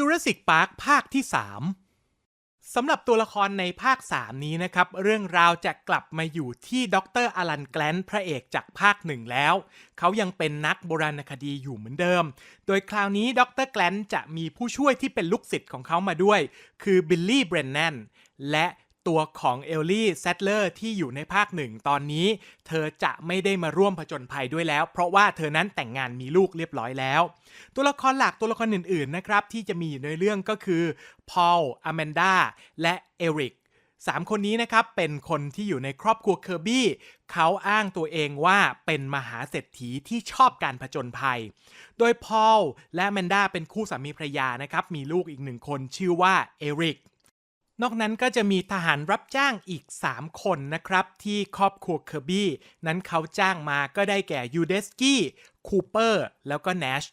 Jurassic Park ภาคที่ 3 สำหรับตัวละครในภาค 3 นี้นะครับ เรื่องราวจะกลับมาอยู่ที่ดรอลันแกลนพระเอกจากภาคหนึ่งแล้ว เขายังเป็นนักโบราณคดีอยู่เหมือนเดิม โดยคราวนี้ดรแกลนจะมีผู้ช่วยที่เป็นลูกศิษย์ของเขามาด้วย คือบิลลี่เบรนแนนและ ตัวของเอลลี่แซตเลอร์ที่อยู่ในภาคหนึ่งตอนนี้ เธอจะไม่ได้มาร่วมผจญภัยด้วยแล้ว เพราะว่าเธอนั้นแต่งงานมีลูกเรียบร้อยแล้ว ตัวละครหลักตัวละครอื่นๆนะครับที่จะมีอยู่ในเรื่องก็คือพอลอแมนดาและเอริกสามคนนี้นะครับเป็นคนที่อยู่ในครอบครัวเคอร์บี้เขาอ้างตัวเองว่าเป็นมหาเศรษฐีที่ชอบการผจญภัย โดยพอลและแมนดาเป็นคู่สามีภรรยานะครับ มีลูกอีกหนึ่งคนชื่อว่าเอริก นอกนั้นก็จะมีทหารรับจ้างอีก 3 คนนะครับ ที่ครอบครัวเคอร์บี้นั้นเขาจ้างมาก็ได้แก่ยูเดสกี้คูเปอร์แล้วก็เนช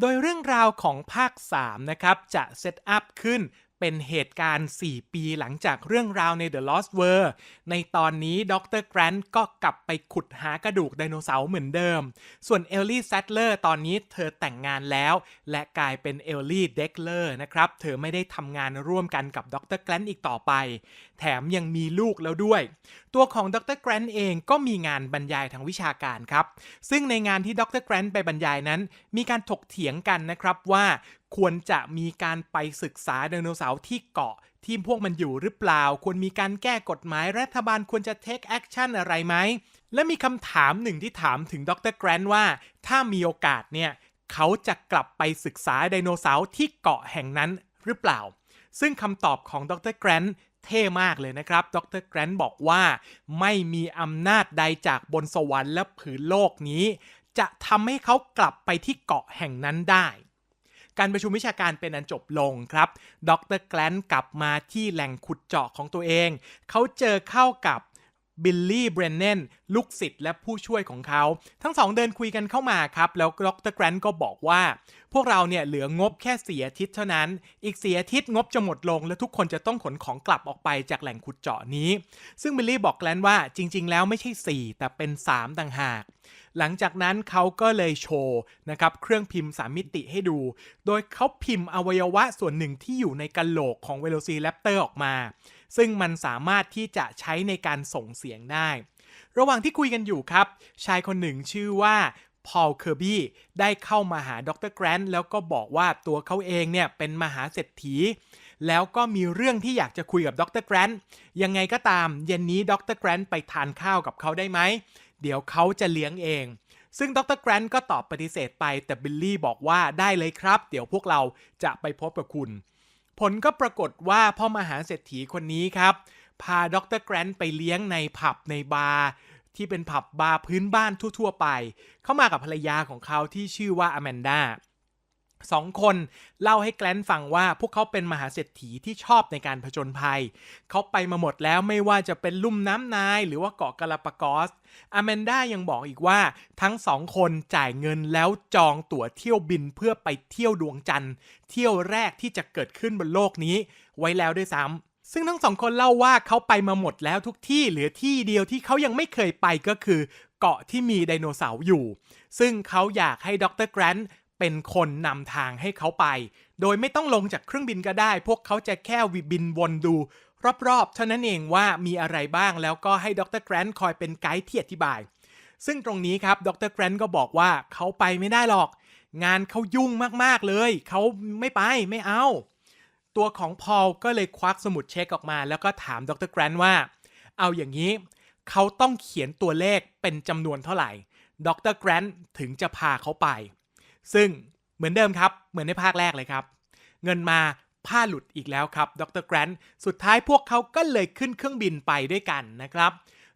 โดยเรื่องราวของภาค 3 นะครับ จะเซตอัพขึ้น เป็นเหตุการณ์ 4 ปีหลังจากเรื่องราวใน The Lost World ในตอนนี้ดรแกรนต์ก็กลับไปขุดหากระดูกไดโนเสาร์เหมือนเดิม ส่วนเอลลี่แซตเลอร์ตอนนี้เธอแต่งงานแล้ว และกลายเป็นเอลลี่เด็กเลอร์นะครับ เธอไม่ได้ทำงานร่วมกันกับดรแกรนต์อีกต่อไป แถมยังมีลูกแล้วด้วย ตัวของดรแกรนต์เองก็มีงานบรรยายทางวิชาการครับ ซึ่งในงานที่ดรแกรนต์ไปบรรยายนั้น มีการถกเถียงกันนะครับว่า ควรจะมีการไปศึกษาไดโนเสาร์ที่เกาะที่พวกมันอยู่หรือเปล่า ควรมีการแก้กฎหมายรัฐบาลควรจะเทคแอคชั่นอะไรไหม และมีคำถามหนึ่งที่ถามถึงดรแกรนต์ว่า ถ้ามีโอกาสเนี่ย เขาจะกลับไปศึกษาไดโนเสาร์ที่เกาะแห่งนั้นหรือเปล่า ซึ่งคำตอบของดรแกรนต์เท่มากเลยนะครับ ดรแกรนต์บอกว่า ไม่มีอำนาจใดจากบนสวรรค์และผืนโลกนี้ จะทำให้เขากลับไปที่เกาะแห่งนั้นได้ การประชุมวิชาการเป็นอันจบลงครับ ดรแกลนกลับมาที่แหล่งขุดเจาะของตัวเอง เขาเจอเข้ากับบิลลี่เบรนเนนลูกศิษย์และผู้ช่วยของเขา ทั้งสองเดินคุยกันเข้ามาครับ แล้วดรแกรนก็บอกว่า พวกเราเนี่ยเหลืองบแค่เสียอาทิตย์เท่านั้น อีกเสียอาทิตย์งบจะหมดลง และทุกคนจะต้องขนของกลับออกไปจากแหล่งขุดเจาะนี้ ซึ่งบิลลี่บอกแกลนว่าจริง ๆ แล้วไม่ใช่ 4 แต่เป็น 3 ต่างหาก หลังจากนั้นเขาก็เลยโชว์นะครับเครื่องพิมพ์สามมิติให้ดู โดยเขาพิมพ์อวัยวะส่วนหนึ่งที่อยู่ในกะโหลกของเวโรซีแรปเตอร์ออกมา ซึ่งมันสามารถที่จะใช้ในการส่งเสียงได้ ระหว่างที่คุยกันอยู่ครับ ชายคนหนึ่งชื่อว่าพอลเคอร์บี้ได้เข้ามาหาดรแกรนต์แล้วก็บอกว่าตัวเขาเองเนี่ยเป็นมหาเศรษฐี แล้วก็มีเรื่องที่อยากจะคุยกับดรแกรนต์ยังไงก็ตามเย็นนี้ดรแกรนต์ไปทานข้าวกับเขาได้ไหม เดี๋ยวเขาจะเลี้ยงเอง ซึ่งดรแกรนต์ก็ตอบปฏิเสธไป แต่บิลลี่บอกว่าได้เลยครับ เดี๋ยวพวกเราจะไปพบกับคุณ ผลก็ปรากฏว่าพ่อมหาเศรษฐีคนนี้ครับ พาดรแกรนต์ไปเลี้ยงในผับในบาร์ที่เป็นผับบาร์พื้นบ้านทั่ว ๆ ไป เข้ามากับภรรยาของเขาที่ชื่อว่าอแมนดา สองคนเล่าให้แกลนฟังว่าพวกเขาเป็นมหาเศรษฐีที่ชอบในการผจญภัย เขาไปมาหมดแล้วไม่ว่าจะเป็นลุ่มน้ำนายหรือว่าเกาะกาลาปากอสอแมนด้ายังบอกอีกว่าทั้งสองคนจ่ายเงินแล้วจองตั๋วเที่ยวบินเพื่อไปเที่ยวดวงจันทร์ เที่ยวแรกที่จะเกิดขึ้นบนโลกนี้ ไว้แล้วด้วยซ้ำซึ่งทั้งสองคนเล่าว่าเขาไปมาหมดแล้วทุกที่เหลือที่เดียวที่เขายังไม่เคยไปก็คือ เกาะที่มีไดโนเสาร์อยู่ ซึ่งเขาอยากให้ดรแกรนต์ เป็นคนนำทางให้เขาไป โดยไม่ต้องลงจากเครื่องบินก็ได้ พวกเขาจะแค่วิบินวนดู รอบๆ เท่านั้นเองว่ามีอะไรบ้างแล้วก็ให้ดรแกรนต์คอยเป็นไกด์ที่อธิบาย ซึ่งตรงนี้ครับดรแกรนต์ก็บอกว่าเขาไปไม่ได้หรอก งานเขายุ่งมากๆเลย เขาไม่ไปไม่เอา ตัวของพอลก็เลยควักสมุดเช็คออกมา แล้วก็ถามดรแกรนต์ว่า เอาอย่างนี้เขาต้องเขียนตัวเลขเป็นจำนวนเท่าไหร่ดรแกรนต์ถึงจะพาเขาไป ซึ่งเหมือนเดิมครับ เหมือนในภาคแรกเลยครับ เงินมาผ้าหลุดอีกแล้วครับ ดรแกรนต์สุดท้ายพวกเขาก็เลยขึ้นเครื่องบินไปด้วยกันนะครับ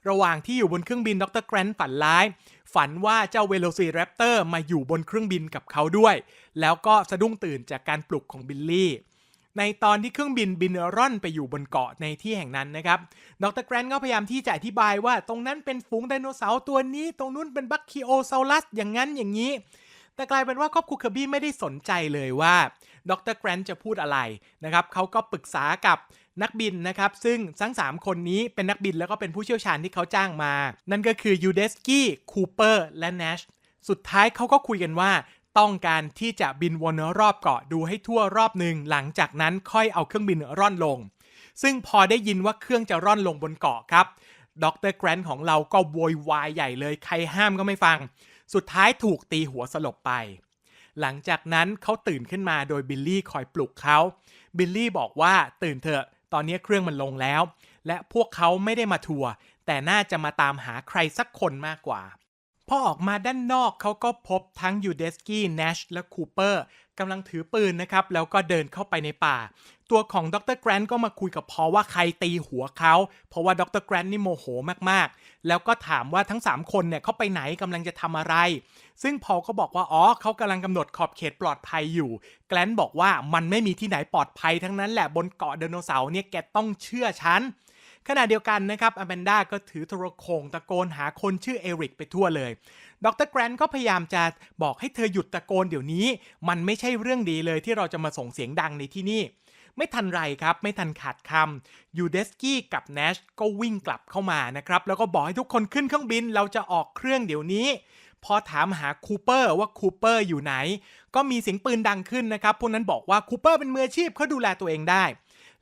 ระหว่างที่อยู่บนเครื่องบิน ดรแกรนต์ฝันร้าย ฝันว่าเจ้าเวโ c ซีแรปเตอร์มาอยู่บนเครื่องบินกับเขาด้วย แล้วก็สะดุ้งตื่นจากการปลุกของบิลลี่ ในตอนที่เครื่องบินบินร่อนไปอยู่บนเกาะในที่แห่งนั้นนะครับ ดรแกรนต์ก็พยายามที่จะอธิบายว่าตรงนั้นเป็นฝูงไดโนเสาร์ตัวนี้ ตรงนู้นเป็นบัคคิโอซาลัสอย่างนั้นอย่างนี้ แต่กลายเป็นว่าครอบครัวเคอร์บี้ไม่ได้สนใจเลยว่าดรแกรนต์จะพูดอะไรนะครับเขาก็ปรึกษากับนักบินนะครับ ซึ่งทั้ง 3 คนนี้เป็นนักบินแล้วก็เป็นผู้เชี่ยวชาญที่เขาจ้างมา นั่นก็คือยูเดสกี้คูเปอร์และเนชสุดท้ายเขาก็คุยกันว่า ต้องการที่จะบินวนรอบเกาะดูให้ทั่วรอบหนึ่งหลังจากนั้นค่อยเอาเครื่องบินร่อนลง ซึ่งพอได้ยินว่าเครื่องจะร่อนลงบนเกาะครับดรแกรนท์ของเราก็โวยวายใหญ่เลยใครห้ามก็ไม่ฟัง สุดท้ายถูกตีหัวสลบไป หลังจากนั้นเขาตื่นขึ้นมาโดยบิลลี่คอยปลุกเขา บิลลี่บอกว่าตื่นเถอะ ตอนนี้เครื่องมันลงแล้ว และพวกเขาไม่ได้มาทัวร์ แต่น่าจะมาตามหาใครสักคนมากกว่า พอออกมาด้านนอกเขาก็พบทั้งยูเดสกี้เนช และคูเปอร์กำลังถือปืนนะครับ แล้วก็เดินเข้าไปในป่า ตัวของดรแกรนท์ก็มาคุยกับพอว่าใครตีหัวเขาเพราะว่าดรแกรนท์นี่โมโหมากๆ แล้วก็ถามว่าทั้ง 3 คนเนี่ยเขาไปไหนกำลังจะทำอะไร ซึ่งพอก็บอกว่าอ๋อเขากำลังกำหนดขอบเขตปลอดภัยอยู่ แกลนบอกว่ามันไม่มีที่ไหนปลอดภัยทั้งนั้นแหละบนเกาะไดโนเสาร์เนี่ยแกต้องเชื่อฉันขณะเดียวกันนะครับอแมนดาก็ถือโทรโขงตะโกนหาคนชื่อเอริกไปทั่วเลย ดรแกรนก็พยายามจะบอกให้เธอหยุดตะโกนเดี๋ยวนี้ มันไม่ใช่เรื่องดีเลยที่เราจะมาส่งเสียงดังในที่นี่ ไม่ทันไรครับ ไม่ทันขาดคำยูเดสกี้กับเนชก็วิ่งกลับเข้ามานะครับ แล้วก็บอกให้ทุกคนขึ้นเครื่องบินเราจะออกเครื่องเดี๋ยวนี้พอถามหาคูเปอร์ว่าคูเปอร์อยู่ไหน ก็มีเสียงปืนดังขึ้นนะครับ พวกนั้นบอกว่าคูเปอร์เป็นมืออาชีพเขาดูแลตัวเองได้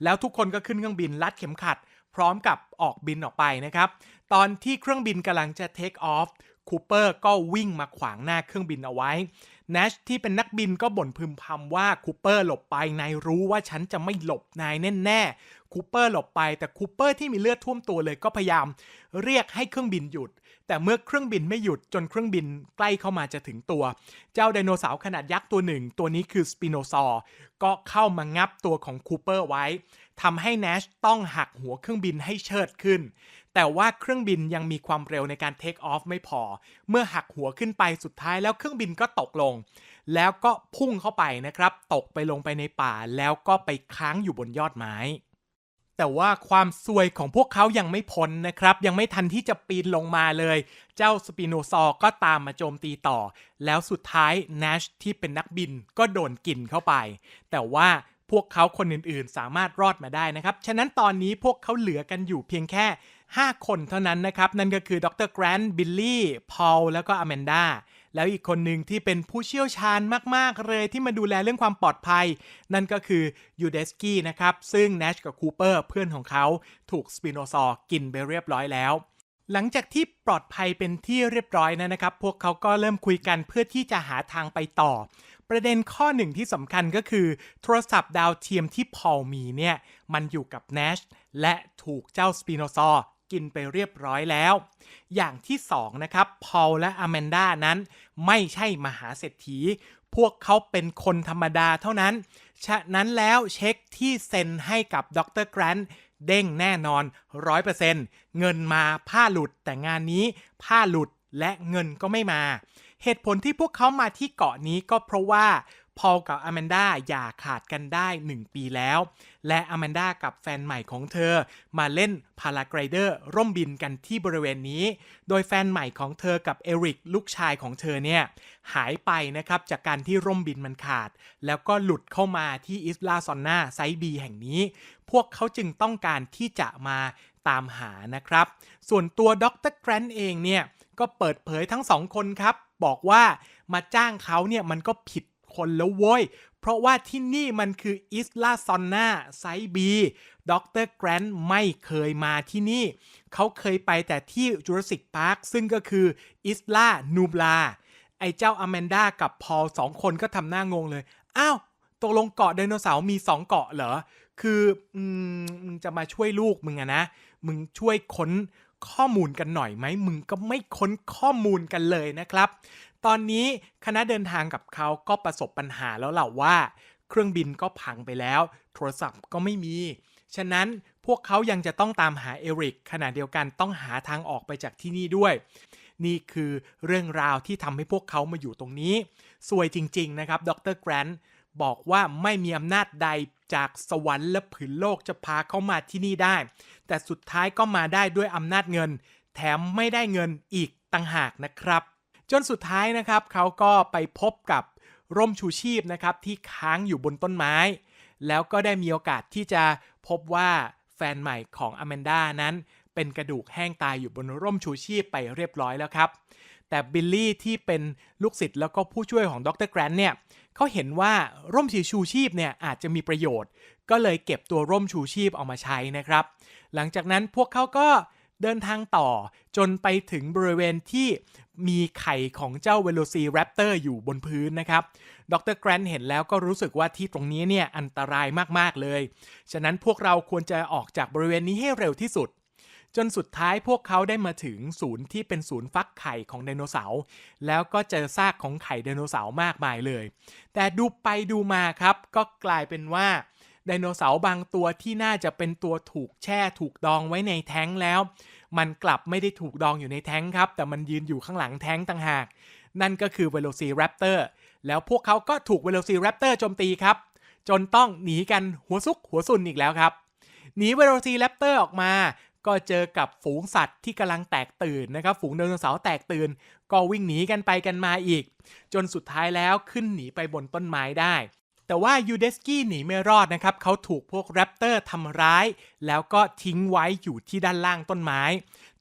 แล้วทุกคนก็ขึ้นเครื่องบินลัดเข็มขัด พร้อมกับออกบินออกไปนะครับ ตอนที่เครื่องบินกำลังจะเทคออฟคูเปอร์ก็วิ่งมาขวางหน้าเครื่องบินเอาไว้ นชที่เป็นนักบินก็บ่นพึมพำว่าคูเปอร์หลบไปนายรู้ว่าฉันจะไม่หลบนายแน่ๆคูเปอร์หลบไปแต่คูเปอร์ที่มีเลือดท่วมตัวเลยก็พยายาม เรียกให้เครื่องบินหยุด แต่เมื่อเครื่องบินไม่หยุดจนเครื่องบินใกล้เข้ามาจะถึงตัว เจ้าไดโนเสาร์ขนาดยักษ์ตัวหนึ่ง ตัวนี้คือสปิโนซอร์ก็เข้ามางับตัวของคูเปอร์ไว้ทำให้เนชต้องหักหัวเครื่องบินให้เชิดขึ้น แต่ว่าเครื่องบินยังมีความเร็วในการเทคออฟไม่พอ เมื่อหักหัวขึ้นไปสุดท้ายแล้วเครื่องบินก็ตกลง แล้วก็พุ่งเข้าไปนะครับ ตกไปลงไปในป่าแล้วก็ไปค้างอยู่บนยอดไม้ แต่ว่าความซวยของพวกเขายังไม่พ้นนะครับ ยังไม่ทันที่จะปีนลงมาเลย เจ้าสปิโนซอร์ก็ตามมาโจมตีต่อ แล้วสุดท้ายเนชที่เป็นนักบินก็โดนกินเข้าไป แต่ว่าพวกเขาคนอื่นๆ สามารถรอดมาได้นะครับ ฉะนั้นตอนนี้พวกเขาเหลือกันอยู่เพียงแค่ 5 คนเท่านั้นนะครับ นั่นก็คือดรแกรนท์บิลลี่ พอล แล้วก็อแมนดาแล้วอีกคนหนึ่งที่เป็นผู้เชี่ยวชาญมาก ๆ เลยที่มาดูแลเรื่องความปลอดภัย นั่นก็คือยูเดสกี้นะครับ ซึ่งเนชกับคูเปอร์เพื่อนของเขาถูกสปิโนซอร์กินไปเรียบร้อยแล้ว หลังจากที่ปลอดภัยเป็นที่เรียบร้อยนะครับ พวกเขาก็เริ่มคุยกันเพื่อที่จะหาทางไปต่อ ประเด็นข้อหนึ่งที่สำคัญก็คือ โทรศัพท์ดาวเทียมที่พอลมีเนี่ยมันอยู่กับเนชและถูกเจ้าสปิโนซอร์ กินไปเรียบร้อยแล้ว อย่างที่สองนะครับพอลและอแมนดานั้นไม่ใช่มหาเศรษฐี พวกเขาเป็นคนธรรมดาเท่านั้น ฉะนั้นแล้วเช็คที่เซ็นให้กับดรแกรนท์เด้งแน่นอน 100%เงินมาผ้าหลุดแต่งานนี้ผ้าหลุดและเงินก็ไม่มา เหตุผลที่พวกเขามาที่เกาะนี้ก็เพราะว่า พอลกับอแมนด้าอย่าขาดกันได้ 1 ปีแล้ว และอแมนด้ากับแฟนใหม่ของเธอ มาเล่นพาราไกรเดอร์ร่มบินกันที่บริเวณนี้ โดยแฟนใหม่ของเธอกับเอริกลูกชายของเธอเนี่ย หายไปนะครับ จากการที่ร่มบินมันขาด แล้วก็หลุดเข้ามาที่อิสลาซอนนาไซบีแห่งนี้ พวกเขาจึงต้องการที่จะมาตามหานะครับ ส่วนตัวดรแกรนท์เองเนี่ยก็เปิดเผยทั้งสองคนครับ บอกว่ามาจ้างเขาเนี่ยมันก็ผิด คนแล้วโว้ย เพราะว่าที่นี่มันคืออิสลาซอนนาไซบีดรแกรนท์ไม่เคยมาที่นี่ เขาเคยไปแต่ที่จูราสสิกพาร์คซึ่งก็คืออิสลานูบลา ไอเจ้าอแมนดากับพอลสองคนก็ทำหน้างงเลย อ้าวตกลงเกาะไดโนเสาร์มีสองเกาะเหรอ คืออมึงจะมาช่วยลูกมึงอะนะ มึงช่วยค้นข้อมูลกันหน่อยไหม มึงก็ไม่ค้นข้อมูลกันเลยนะครับ ตอนนี้คณะเดินทางกับเขาก็ประสบปัญหาแล้วล่ะว่า เครื่องบินก็พังไปแล้ว โทรศัพท์ก็ไม่มี ฉะนั้นพวกเขายังจะต้องตามหาเอริกขณะเดียวกันต้องหาทางออกไปจากที่นี่ด้วย นี่คือเรื่องราวที่ทำให้พวกเขามาอยู่ตรงนี้ สวยจริง ๆ นะครับ ดรแกรนท์บอกว่าไม่มีอำนาจใดจากสวรรค์และผืนโลกจะพาเขามาที่นี่ได้ แต่สุดท้ายก็มาได้ด้วยอำนาจเงิน แถมไม่ได้เงินอีกต่างหากนะครับ จนสุดท้ายนะครับเขาก็ไปพบกับร่มชูชีพนะครับที่ค้างอยู่บนต้นไม้ แล้วก็ได้มีโอกาสที่จะพบว่าแฟนใหม่ของอแมนดานั้น เป็นกระดูกแห้งตายอยู่บนร่มชูชีพไปเรียบร้อยแล้วครับ แต่บิลลี่ที่เป็นลูกศิษย์แล้วก็ผู้ช่วยของดรแกรนท์เนี่ยเขาเห็นว่าร่มชูชีพเนี่ยอาจจะมีประโยชน์ ก็เลยเก็บตัวร่มชูชีพเอามาใช้นะครับ หลังจากนั้นพวกเขาก็ เดินทางต่อจนไปถึงบริเวณที่มีไข่ของเจ้าเวโลซีแรปเตอร์อยู่บนพื้นนะครับ ดรแกรนท์เห็นแล้วก็รู้สึกว่าที่ตรงนี้เนี่ยอันตรายมาก ๆ เลย ฉะนั้นพวกเราควรจะออกจากบริเวณนี้ให้เร็วที่สุด จนสุดท้ายพวกเขาได้มาถึงศูนย์ที่เป็นศูนย์ฟักไข่ของไดโนเสาร์ แล้วก็เจอซากของไข่ไดโนเสาร์มากมายเลย แต่ดูไปดูมาครับ ก็กลายเป็นว่า ไดโนเสาร์บางตัวที่น่าจะเป็นตัวถูกแช่ถูกดองไว้ในแท้งแล้ว มันกลับไม่ได้ถูกดองอยู่ในแท้งครับ แต่มันยืนอยู่ข้างหลังแท้งต่างหาก นั่นก็คือเวโ c ซีแรปเตอร์แล้วพวกเขาก็ถูกเวโ c ซีแรปเตอร์โจมตีครับ จนต้องหนีกันหัวซุกหัวซุนอีกแล้วครับหนีเวโ c ซีแรปเตอร์ออกมาก็เจอกับฝูงสัตว์ที่กำลังแตกตื่นนะครับ ฝูงไดโนเสาร์แตกตื่น ก็วิ่งหนีกันไปกันมาอีก จนสุดท้ายแล้วขึ้นหนีไปบนต้นไม้ได้ แต่ว่ายูเดสกี้หนีไม่รอดนะครับ เขาถูกพวกแรปเตอร์ทำร้าย แล้วก็ทิ้งไว้อยู่ที่ด้านล่างต้นไม้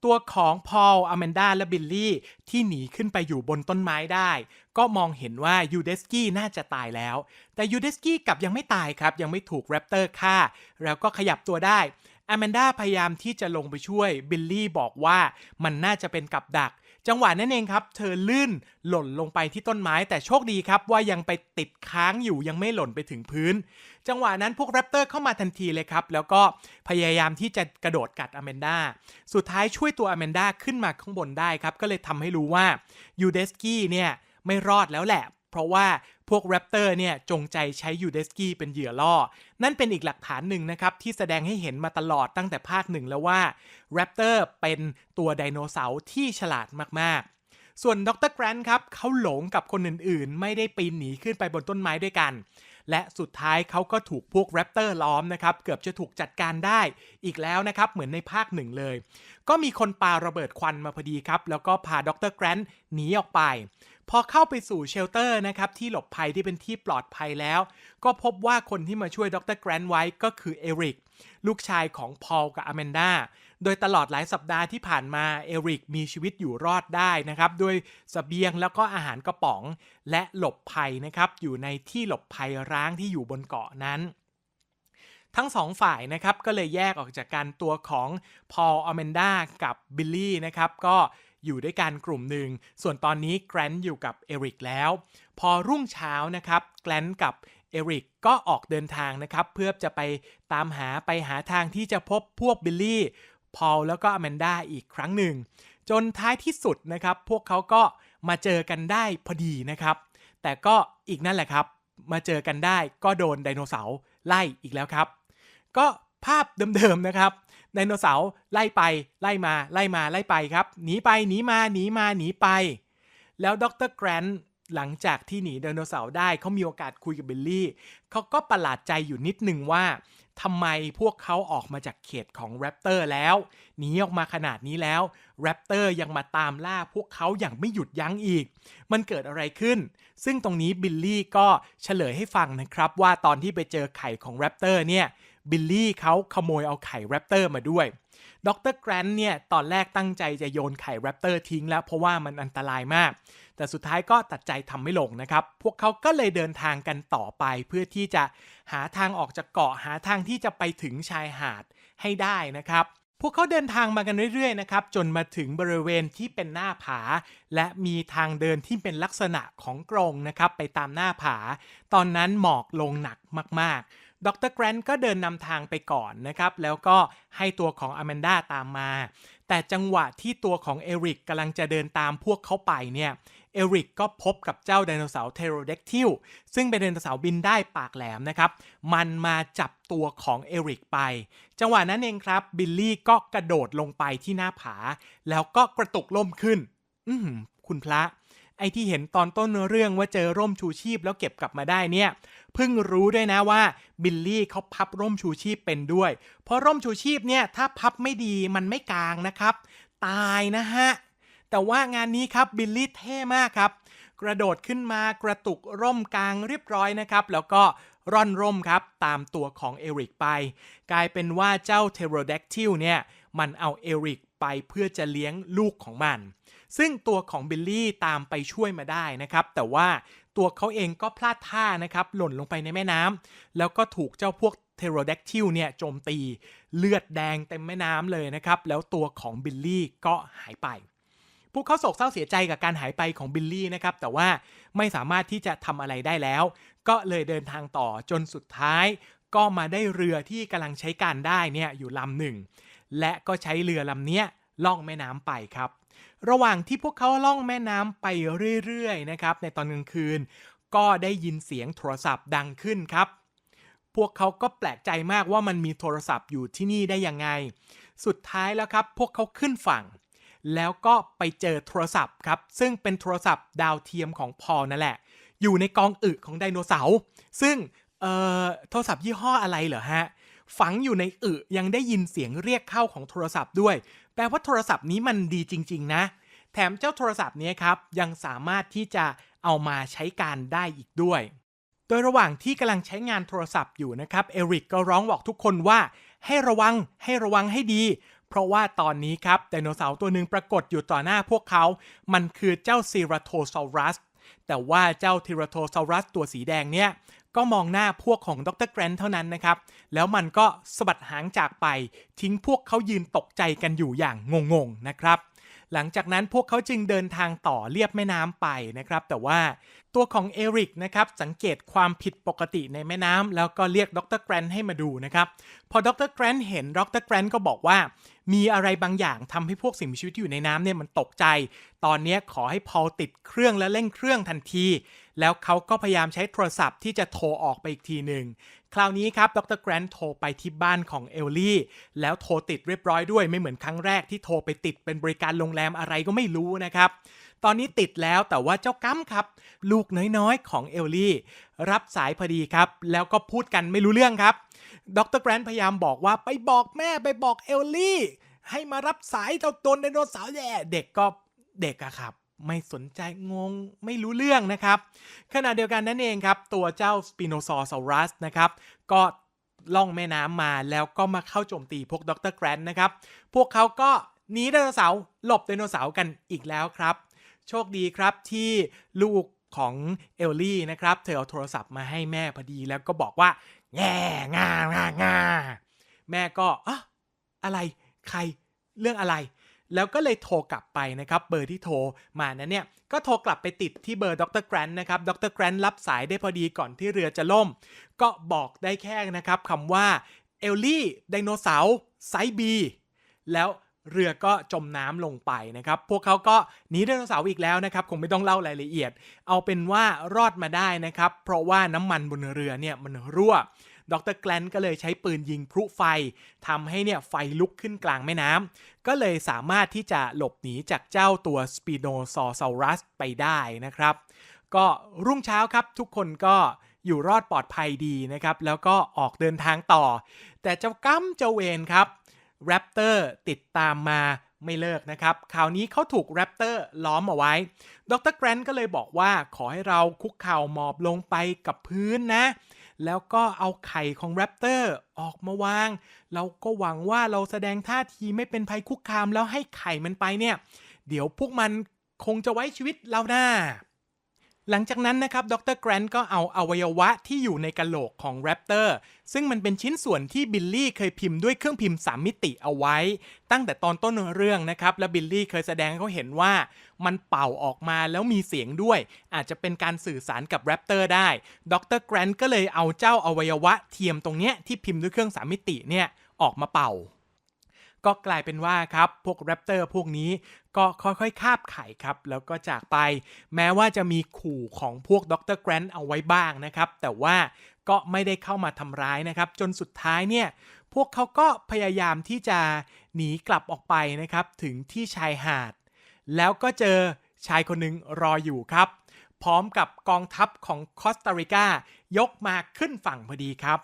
ตัวของพอลอแมนดาและบิลลี่ที่หนีขึ้นไปอยู่บนต้นไม้ได้ ก็มองเห็นว่ายูเดสกี้น่าจะตายแล้ว แต่ยูเดสกี้กลับยังไม่ตายครับ ยังไม่ถูกแรปเตอร์ฆ่า แล้วก็ขยับตัวได้อแมนดาพยายามที่จะลงไปช่วยบิลลี่บอกว่ามันน่าจะเป็นกับดัก จังหวะนั้นเองครับ เธอลื่นหล่นลงไปที่ต้นไม้แต่โชคดีครับ ว่ายังไปติดค้างอยู่ยังไม่หล่นไปถึงพื้น จังหวะนั้นพวกแรปเตอร์เข้ามาทันทีเลยครับ แล้วก็พยายามที่จะกระโดดกัดอแมนดาสุดท้ายช่วยตัวอแมนดาขึ้นมาข้างบนได้ครับ ก็เลยทำให้รู้ว่ายูเดสกี้เนี่ยไม่รอดแล้วแหละ เพราะว่า พวกแรปเตอร์เนี่ยจงใจใช้ยูเดสกี้เป็นเหยื่อล่อ นั่นเป็นอีกหลักฐานหนึ่งนะครับ ที่แสดงให้เห็นมาตลอดตั้งแต่ภาคหนึ่งแล้วว่าแรปเตอร์เป็นตัวไดโนเสาร์ที่ฉลาดมากๆ ส่วนดรแกรนท์ครับเขาหลงกับคนอื่นๆ ไม่ได้ปีนหนีขึ้นไปบนต้นไม้ด้วยกัน และสุดท้ายเขาก็ถูกพวกแรปเตอร์ล้อมนะครับเกือบจะถูกจัดการได้อีกแล้วนะครับเหมือนในภาคหนึ่งเลย ก็มีคนปาระเบิดควันมาพอดีครับแล้วก็พาดรแกรนท์หนีออกไป พอเข้าไปสู่เชลเตอร์นะครับที่หลบภัยที่เป็นที่ปลอดภัยแล้ว ก็พบว่าคนที่มาช่วยดรแกรนท์ไว้ก็คือเอริกลูกชายของพอลกับอแมนดาโดยตลอดหลายสัปดาห์ที่ผ่านมาเอริกมีชีวิตอยู่รอดได้นะครับด้วยสเสบียงแล้วก็อาหารกระป๋องและหลบภัยนะครับอยู่ในที่หลบภัยร้างที่อยู่บนเกาะนั้นทั้งสองฝ่ายนะครับก็เลยแยกออกจากกันตัวของพอลอแมนดากับบิลลี่นะครับก็ อยู่ด้วยกันกลุ่มหนึ่ง ส่วนตอนนี้แกรนท์อยู่กับเอริกแล้ว พอรุ่งเช้านะครับแกรนท์กับเอริกก็ออกเดินทางนะครับเพื่อจะไปตามหาไปหาทางที่จะพบพวกบิลลี่พอลแล้วก็อแมนด้าอีกครั้งหนึ่ง จนท้ายที่สุดนะครับพวกเขาก็มาเจอกันได้พอดีนะครับ แต่ก็อีกนั่นแหละครับ มาเจอกันได้ก็โดนไดโนเสาร์ไล่อีกแล้วครับ ก็ภาพเดิมๆนะครับ ไดโนเสาร์ไล่ไปไล่มาไล่มาไล่ไปครับหนีไปหนีมาหนีมาหนีไป แล้วดรแกรนท์หลังจากที่หนีไดโนเสาร์ได้เขามีโอกาสคุยกับบิลลี่เขาก็ประหลาดใจอยู่นิดหนึ่งว่าทำไมพวกเขาออกมาจากเขตของแรปเตอร์แล้วหนีออกมาขนาดนี้แล้วแรปเตอร์ยังมาตามล่าพวกเขาอย่างไม่หยุดยั้งอีก มันเกิดอะไรขึ้น ซึ่งตรงนี้บิลลี่ก็เฉลยให้ฟังนะครับว่าตอนที่ไปเจอไข่ของแรปเตอร์เนี่ย บิลลี่เขาขโมยเอาไข่แรปเตอร์มาด้วยดรแกรนท์เนี่ยตอนแรกตั้งใจจะโยนไข่แรปเตอร์ทิ้งแล้วเพราะว่ามันอันตรายมาก แต่สุดท้ายก็ตัดใจทำไม่ลงนะครับ พวกเขาก็เลยเดินทางกันต่อไป เพื่อที่จะหาทางออกจากเกาะหาทางที่จะไปถึงชายหาดให้ได้นะครับพวกเขาเดินทางมากันเรื่อยๆนะครับจนมาถึงบริเวณที่เป็นหน้าผา และมีทางเดินที่เป็นลักษณะของกรงนะครับไปตามหน้าผา ตอนนั้นหมอกลงหนักมากๆ ดรแกรนท์ก็เดินนำทางไปก่อนนะครับ แล้วก็ให้ตัวของอแมนดาตามมา แต่จังหวะที่ตัวของเอริกกำลังจะเดินตามพวกเขาไปเนี่ยเอริกก็พบกับเจ้าไดโนเสาร์เทโรเด็กทิลซึ่งเป็นไดโนเสาร์บินได้ปากแหลมนะครับ มันมาจับตัวของเอริกไป จังหวะนั้นเองครับ บิลลี่ก็กระโดดลงไปที่หน้าผา แล้วก็กระตุกล่มขึ้น อืมคุณพระ ไอที่เห็นตอนต้นเรื่องว่าเจอร่มชูชีพแล้วเก็บกลับมาได้เนี่ยเพิ่งรู้ด้วยนะว่าบิลลี่เขาพับร่มชูชีพเป็นด้วย เพราะร่มชูชีพเนี่ยถ้าพับไม่ดีมันไม่กลางนะครับ ตายนะฮะ แต่ว่างานนี้ครับบิลลี่เท่มากครับ กระโดดขึ้นมากระตุกร่มกลางเรียบร้อยนะครับ แล้วก็ร่อนร่มครับตามตัวของเอริกไป กลายเป็นว่าเจ้าเทโรเด c ทิลเนี่ยมันเอาเอริกไปเพื่อจะเลี้ยงลูกของมัน ซึ่งตัวของบิลลี่ตามไปช่วยมาได้นะครับ แต่ว่าตัวเขาเองก็พลาดท่านะครับหล่นลงไปในแม่น้ำแล้วก็ถูกเจ้าพวกเทโรแดกทิลเนี่ยโจมตีเลือดแดงเต็มแม่น้ำเลยนะครับ แล้วตัวของบิลลี่ก็หายไป พวกเขาโศกเศร้าเสียใจกับการหายไปของบิลลี่นะครับ แต่ว่าไม่สามารถที่จะทำอะไรได้แล้ว ก็เลยเดินทางต่อจนสุดท้าย ก็มาได้เรือที่กำลังใช้การได้เนี่ยอยู่ลำหนึ่ง และก็ใช้เรือลำเนี้ยล่องแม่น้ำไปครับ ระหว่างที่พวกเขาล่องแม่น้ำไปเรื่อยๆนะครับในตอนกลางคืน ก็ได้ยินเสียงโทรศัพท์ดังขึ้นครับ พวกเขาก็แปลกใจมากว่ามันมีโทรศัพท์อยู่ที่นี่ได้ยังไง สุดท้ายแล้วครับ พวกเขาขึ้นฝั่ง แล้วก็ไปเจอโทรศัพท์ครับ ซึ่งเป็นโทรศัพท์ดาวเทียมของพอนั่นแหละ อยู่ในกองอึของไดโนเสาร์ซึ่งเอ่อโทรศัพท์ยี่ห้ออะไรเหรอฮะฝังอยู่ในอึยังได้ยินเสียงเรียกเข้าของโทรศัพท์ด้วย แปลว่าโทรศัพท์นี้มันดีจริง ๆ นะ แถมเจ้าโทรศัพท์นี้ครับ ยังสามารถที่จะเอามาใช้การได้อีกด้วย โดยระหว่างที่กำลังใช้งานโทรศัพท์อยู่นะครับเอริกก็ร้องบอกทุกคนว่า ให้ระวังให้ระวังให้ดี เพราะว่าตอนนี้ครับไดโนเสาร์ตัวหนึ่งปรากฏอยู่ต่อหน้าพวกเขา มันคือเจ้าซีราโทซอรัสแต่ว่าเจ้าทีราโทซอรัสตัวสีแดงเนี่ย ก็มองหน้าพวกของดรแกรนท์เท่านั้นนะครับ แล้วมันก็สะบัดหางจากไป ทิ้งพวกเขายืนตกใจกันอยู่อย่างงงๆนะครับ หลังจากนั้นพวกเขาจึงเดินทางต่อเลียบแม่น้ำไปนะครับ แต่ว่าตัวของเอริกนะครับสังเกตความผิดปกติในแม่น้ำแล้วก็เรียกดรแกรนท์ให้มาดูนะครับพอดรแกรนท์เห็นดรแกรนท์ก็บอกว่า มีอะไรบางอย่างทำให้พวกสิ่งมีชีวิตที่อยู่ในน้ำเนี่ยมันตกใจ ตอนนี้ขอให้พอลติดเครื่องและเร่งเครื่องทันที แล้วเขาก็พยายามใช้โทรศัพท์ที่จะโทรออกไปอีกทีหนึ่งคราวนี้ครับดรแกรนท์โทรไปที่บ้านของเอลลี่ แล้วโทรติดเรียบร้อยด้วยไม่เหมือนครั้งแรกที่โทรไปติดเป็นบริการโรงแรมอะไรก็ไม่รู้นะครับ ตอนนี้ติดแล้วแต่ว่าเจ้ากัมครับ ลูกน้อยๆของเอลลี่ รับสายพอดีครับ แล้วก็พูดกันไม่รู้เรื่องครับดรแกรนท์พยายามบอกว่าไปบอกแม่ไปบอกเอลลี่ ให้มารับสายเจ้าตนไดโนเสาร์แย่เด็กก็เด็กอะครับ ไม่สนใจงงไม่รู้เรื่องนะครับ ขณะเดียวกันนั่นเองครับ ตัวเจ้าสปิโนซอรัสรัสนะครับ ก็ล่องแม่น้ำมาแล้วก็มาเข้าโจมตีพวกดรแกรนท์นะครับ พวกเขาก็หนีไดโนเสาร์หลบไดโนเสาร์กันอีกแล้วครับ โชคดีครับที่ลูกของเอลลี่นะครับ เธอเอาโทรศัพท์มาให้แม่พอดีแล้วก็บอกว่าแง่ง่าง่าง่าแม่ก็อะอะไรใครเรื่องอะไร แล้วก็เลยโทรกลับไปนะครับเบอร์ที่โทรมานั้นเนี่ยก็โทรกลับไปติดที่เบอร์ดรแกรนท์นะครับดรแกรนท์รับสายได้พอดีก่อนที่เรือจะล่ม ก็บอกได้แค่นะครับคำว่าเอลลี่ไดโนเสาร์ไซบีแล้วเรือก็จมน้ำลงไปนะครับ พวกเขาก็หนีไดโนเสาร์อีกแล้วนะครับ คงไม่ต้องเล่ารายละเอียด เอาเป็นว่ารอดมาได้นะครับ เพราะว่าน้ำมันบนเรือเนี่ยมันรั่ว ดรแกลนก็เลยใช้ปืนยิงพลุไฟทำให้เนี่ยไฟลุกขึ้นกลางแม่น้ำก็เลยสามารถที่จะหลบหนีจากเจ้าตัวสปีโนซอซารัสไปได้นะครับ ก็รุ่งเช้าครับทุกคนก็อยู่รอดปลอดภัยดีนะครับ แล้วก็ออกเดินทางต่อ แต่เจ้ากัมเจ้าเวนครับแรปเตอร์ติดตามมาไม่เลิกนะครับ คราวนี้เขาถูกแรปเตอร์ล้อมเอาไว้ ดรแกรนก็เลยบอกว่าขอให้เราคุกเข่าหมอบลงไปกับพื้นนะ แล้วก็เอาไข่ของแรปเตอร์ออกมาวาง เราก็หวังว่าเราแสดงท่าทีไม่เป็นภัยคุกคามแล้วให้ไข่มันไปเนี่ย เดี๋ยวพวกมันคงจะไว้ชีวิตเราหน้า หลังจากนั้นนะครับ ดรแกรนก็เอาอวัยวะที่อยู่ในกะโหลกของแรปเตอร์ ซึ่งมันเป็นชิ้นส่วนที่บิลลี่เคยพิมพ์ด้วยเครื่องพิมพ์ 3 มิติเอาไว้ ตั้งแต่ตอนต้นเรื่องนะครับ และบิลลี่เคยแสดงเขาเห็นว่า มันเป่าออกมาแล้วมีเสียงด้วย อาจจะเป็นการสื่อสารกับแรปเตอร์ได้ ดรแกรนก็เลยเอาเจ้าอวัยวะเทียมตรงเนี้ยที่พิมพ์ด้วยเครื่อง 3 มิติเนี่ยออกมาเป่า ก็กลายเป็นว่าครับพวกแรปเตอร์พวกนี้ก็ค่อยๆคาบไข่ครับ แล้วก็จากไป แม้ว่าจะมีขู่ของพวกดรแกรนท์เอาไว้บ้างนะครับ แต่ว่าก็ไม่ได้เข้ามาทำร้ายนะครับ จนสุดท้ายเนี่ย พวกเขาก็พยายามที่จะหนีกลับออกไปนะครับ ถึงที่ชายหาด แล้วก็เจอชายคนหนึ่งรออยู่ครับ พร้อมกับกองทัพของคอสตาริกา ยกมาขึ้นฝั่งพอดีครับ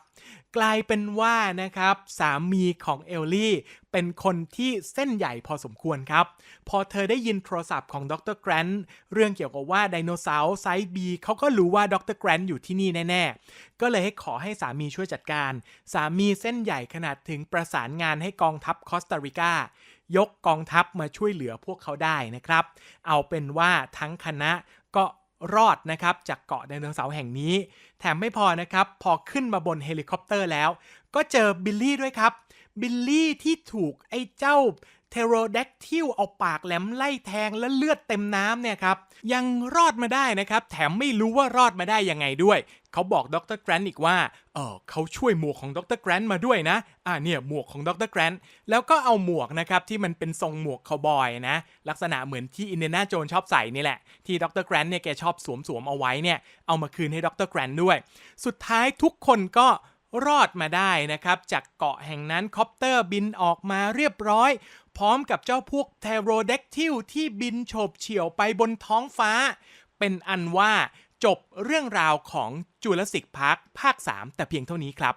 กลายเป็นว่านะครับสามีของเอลลี่เป็นคนที่เส้นใหญ่พอสมควรครับ พอเธอได้ยินโทรศัพท์ของดรแกรนต์เรื่องเกี่ยวกับว่าไดโนเสาร์ไซส์บีเขาก็รู้ว่าดรแกรนต์อยู่ที่นี่แน่ ๆ ก็เลยให้ขอให้สามีช่วยจัดการ สามีเส้นใหญ่ขนาดถึงประสานงานให้กองทัพคอสตาริกายกกองทัพมาช่วยเหลือพวกเขาได้นะครับ เอาเป็นว่าทั้งคณะก็ รอดนะครับจากเกาะไดโนเสาร์แห่งนี้ แถมไม่พอนะครับ พอขึ้นมาบนเฮลิคอปเตอร์แล้ว ก็เจอบิลลี่ด้วยครับ บิลลี่ที่ถูกไอ้เจ้า เทโรแดกทิลเอาปากแหลมไล่แทงและเลือดเต็มน้ำเนี่ยครับ ยังรอดมาได้นะครับ แถมไม่รู้ว่ารอดมาได้ยังไงด้วย เขาบอกดรแกรนต์อีกว่าเออเขาช่วยหมวกของดรแกรนต์มาด้วยนะ อ่าเนี่ยหมวกของดรแกรนต์แล้วก็เอาหมวกนะครับที่มันเป็นทรงหมวกคาวบอยนะ ลักษณะเหมือนที่อินเดน่าโจนชอบใส่นี่แหละ ที่ดรแกรนต์เนี่ยแกชอบสวมสวมๆเอาไว้เนี่ยเอามาคืนให้ดรแกรนต์ด้วย สุดท้ายทุกคนก็ รอดมาได้นะครับ จากเกาะแห่งนั้นคอปเตอร์บินออกมาเรียบร้อย พร้อมกับเจ้าพวกเทโรเด็กทิลที่บินโฉบเฉี่ยวไปบนท้องฟ้า เป็นอันว่าจบเรื่องราวของจูราสสิกพาร์คภาค 3 แต่เพียงเท่านี้ครับ